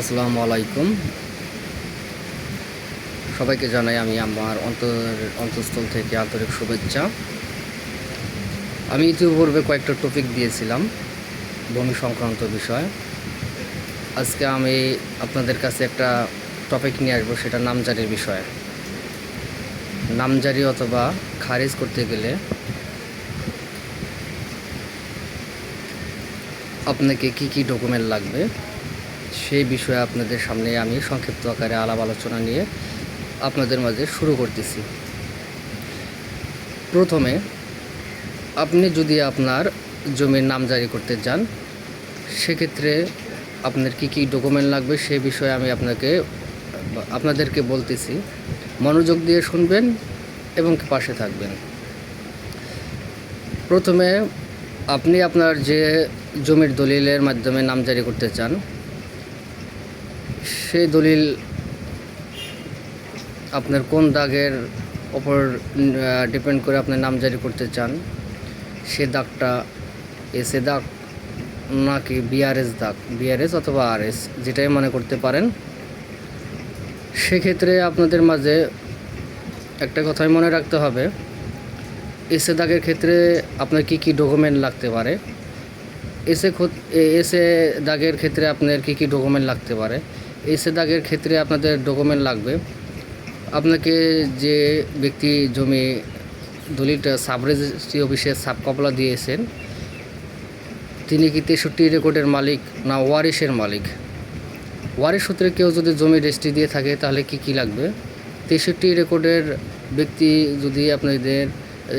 আসসালামু আলাইকুম। সবাইকে জানাই আমি আমার অন্তর, অন্তঃস্থল থেকে আন্তরিক শুভেচ্ছা। আমি ইতিপূর্বে কয়েকটা টপিক দিয়েছিলাম ভূমি সংক্রান্ত বিষয়। আজকে আমি আপনাদের কাছে একটা টপিক নিয়ে আসব, সেটা নামজারির বিষয়। নামজারি অথবা খারিজ করতে গেলে আপনাকে কি কি ডকুমেন্ট লাগবে? সেই বিষয়ে আপনাদের সামনে আমি সংক্ষিপ্ত আকারে আলাপ আলোচনা নিয়ে আপনাদের মাঝে শুরু করতেছি। প্রথমে, আপনি যদি আপনার জমির নাম জারি করতে চান, সেক্ষেত্রে আপনার কি কি ডকুমেন্ট লাগবে সেই বিষয়ে আমি আপনাকে, আপনাদেরকে বলতেছি। মনোযোগ দিয়ে শুনবেন এবং পাশে থাকবেন। প্রথমে, আপনি আপনার যে জমির দলিলের মাধ্যমে নাম জারি করতে চান সেই দলিল আপনার কোন দাগের ওপর ডিপেন্ড করে আপনি নাম জারি করতে চান? সে দাগটা এসে দাগ নাকি বিআরএস দাগ? বিআরএস অথবা আরএস, যেটাই মনে করতে পারেন। সেক্ষেত্রে আপনাদের মাঝে একটা কথাই মনে রাখতে হবে। এসে দাগের ক্ষেত্রে আপনার কি কি ডকুমেন্ট লাগতে পারে? এসে এসে দাগের ক্ষেত্রে আপনার কি কি ডকুমেন্ট লাগতে পারে? এসে দাগের ক্ষেত্রে আপনাদের ডকুমেন্ট লাগবে। আপনাকে যে ব্যক্তি জমি দলিলটা সাব রেজিস্ট্রি অফিসে সাব কপলা দিয়েছেন, তিনি কি তেষট্টি রেকর্ডের মালিক না ওয়ারিশের মালিক? ওয়ারিশ সূত্রে কেউ যদি জমি রেজিস্ট্রি দিয়ে থাকে, তাহলে কি কি লাগবে? তেষট্টি রেকর্ডের ব্যক্তি যদি আপনাদের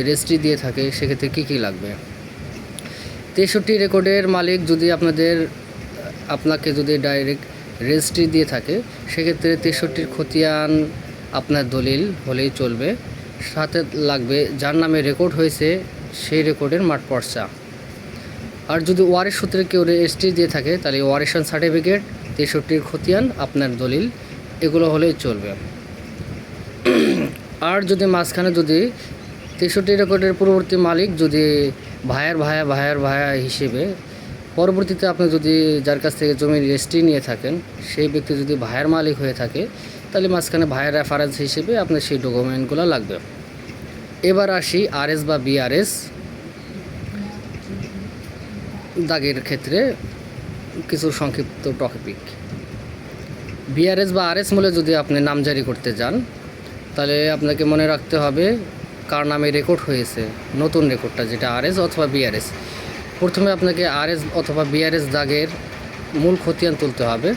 রেজিস্ট্রি দিয়ে থাকে, সেক্ষেত্রে কী কী লাগবে? তেষট্টি রেকর্ডের মালিক যদি আপনাদের, আপনাকে যদি ডাইরেক্ট রেজিস্ট্রি দিয়ে থাকে, সেক্ষেত্রে তেষট্টির খতিয়ান আপনার দলিল হলেই চলবে। সাথে লাগবে যার নামে রেকর্ড হয়েছে, সেই রেকর্ডের মাঠ পর্চা। আর যদি ওয়ারিশ সূত্রে কেউ রেজিস্ট্রি দিয়ে থাকে, তাহলে ওয়ারিশন সার্টিফিকেট তেষট্টির খতিয়ান, আপনার দলিল, এগুলো হলেই চলবে। আর যদি মাঝখানে যদি তেষট্টি রেকর্ডের পূর্ববর্তী মালিক যদি ভাইয়ের ভায়া ভাইয়ের ভায়া হিসেবে পরবর্তীতে আপনি যদি যার কাছ থেকে জমি রেজিস্ট্রি নিয়ে থাকেন, সেই ব্যক্তি যদি ভাইয়ের মালিক হয়ে থাকে, তাহলে মাঝখানে ভাইয়ের রেফারেন্স হিসেবে আপনার সেই ডকুমেন্টগুলো লাগবে। এবার আসি আরএস বা বিআরএস দাগের ক্ষেত্রে কিছু সংক্ষিপ্ত টপিক বিআরএস বা আরএস মূলে যদি আপনি নামজারি করতে যান, তাহলে আপনাকে মনে রাখতে হবে কার নামে রেকর্ড হয়েছে, নতুন রেকর্ডটা যেটা আরএস অথবা বিআরএস প্রথমে আপনাকে আরএস অথবা বিআরএস দাগের মূল খতিয়ান তুলতে হবে।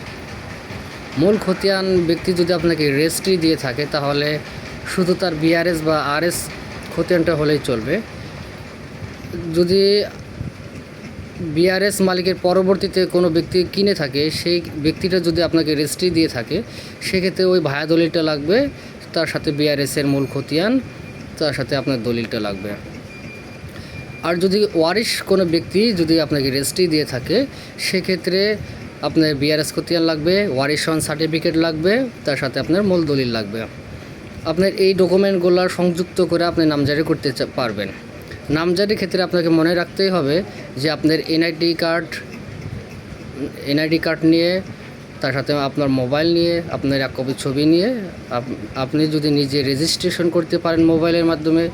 মূল খতিয়ান ব্যক্তি যদি আপনাকে রেজিস্ট্রি দিয়ে থাকে, তাহলে শুধু তার বিআরএস বা আরএস খতিয়ানটা হলেই চলবে। যদি বিআরএস মালিকের পরবর্তীতে কোনো ব্যক্তি কিনে থাকে, সেই ব্যক্তিটা যদি আপনাকে রেজিস্ট্রি দিয়ে থাকে, সেক্ষেত্রে ওই ভায়া দলিলটা লাগবে, তার সাথে বিআরএসের মূল খতিয়ান, তার সাথে আপনার দলিলটা লাগবে। আর যদি ওয়ারিশ কোনো ব্যক্তি যদি আপনাকে রেজিস্ট্রি দিয়ে থাকে, সেক্ষেত্রে আপনার বিআরএস খতিয়ান লাগবে ওয়ারিশন সার্টিফিকেট লাগবে, তার সাথে আপনার মূল দলিল লাগবে। আপনার এই ডকুমেন্টগুলো সংযুক্ত করে আপনি নামজারি করতে পারবেন। নামজারির ক্ষেত্রে আপনাকে মনে রাখতেই হবে যে আপনার এনআইডি কার্ড এনআইডি কার্ড নিয়ে, তার সাথে আপনার মোবাইল নিয়ে, আপনার এক কপি ছবি নিয়ে আপনি যদি নিজে রেজিস্ট্রেশন করতে পারেন মোবাইলের মাধ্যমে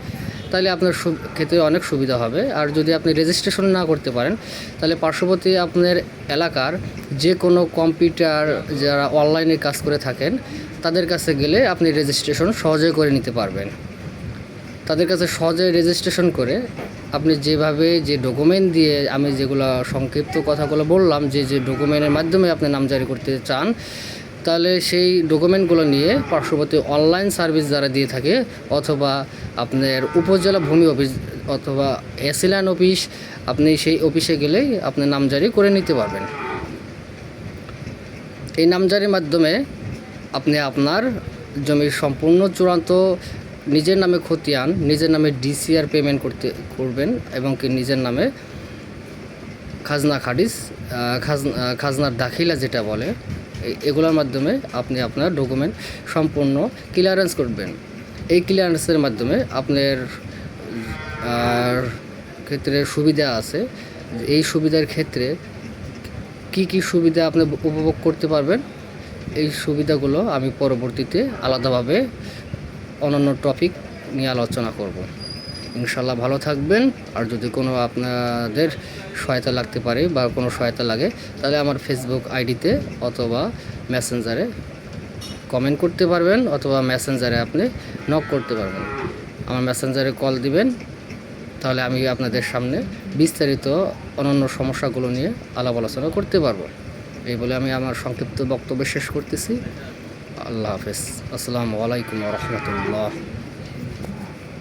তাহলে আপনার ক্ষেত্রে অনেক সুবিধা হবে। আর যদি আপনি রেজিস্ট্রেশন না করতে পারেন, তাহলে পার্শ্ববর্তী আপনার এলাকার যে কোনো কম্পিউটার যারা অনলাইনে কাজ করে থাকেন, তাদের কাছে গেলে আপনি রেজিস্ট্রেশন সহজে করে নিতে পারবেন। তাদের কাছে সহজে রেজিস্ট্রেশন করে আপনি যেভাবে যে ডকুমেন্ট দিয়ে আমি যেগুলো সংক্ষিপ্ত কথাগুলো বললাম, যে যে ডকুমেন্টের মাধ্যমে আপনি নামজারি করতে চান তাহলে সেই ডকুমেন্টগুলো নিয়ে পার্শ্ববর্তী অনলাইন সার্ভিস যারা দিয়ে থাকে, অথবা আপনার উপজেলা ভূমি অফিস অথবা এসিল্যান্ড অফিস, আপনি সেই অফিসে গেলেই আপনি নামজারি করে নিতে পারবেন। এই নামজারির মাধ্যমে আপনি আপনার জমির সম্পূর্ণ চূড়ান্ত নিজের নামে খতিয়ান, নিজের নামে ডিসিআর পেমেন্ট করতে, করবেন এবং কি নিজের নামে খাজনা খারিজ খাজনা খাজনার দাখিলা যেটা বলে এগুলোর মাধ্যমে আপনি আপনার ডকুমেন্ট সম্পূর্ণ ক্লিয়ারেন্স করবেন। এই ক্লিয়ারেন্সের মাধ্যমে আপনার, আর ক্ষেত্রে সুবিধা আছে। এই সুবিধার ক্ষেত্রে কি কি সুবিধা আপনি উপভোগ করতে পারবেন, এই সুবিধাগুলো আমি পরবর্তীতে আলাদাভাবে অন্যান্য টপিক নিয়ে আলোচনা করব। ইনশাল্লাহ ভালো থাকবেন। আর যদি কোনো আপনাদের সহায়তা লাগতে পারে বা কোনো সহায়তা লাগে, তাহলে আমার ফেসবুক আইডিতে অথবা মেসেঞ্জারে কমেন্ট করতে পারবেন অথবা মেসেঞ্জারে আপনি নক করতে পারবেন। আমার মেসেঞ্জারে কল দিবেন, তাহলে আমি আপনাদের সামনে বিস্তারিত অন্যান্য সমস্যাগুলো নিয়ে আলাপ আলোচনা করতে পারব। এই বলে আমি আমার সংক্ষিপ্ত বক্তব্য শেষ করতেছি। আল্লাহ হাফেজ। আসসালামু আলাইকুম রহমতুল্লাহ।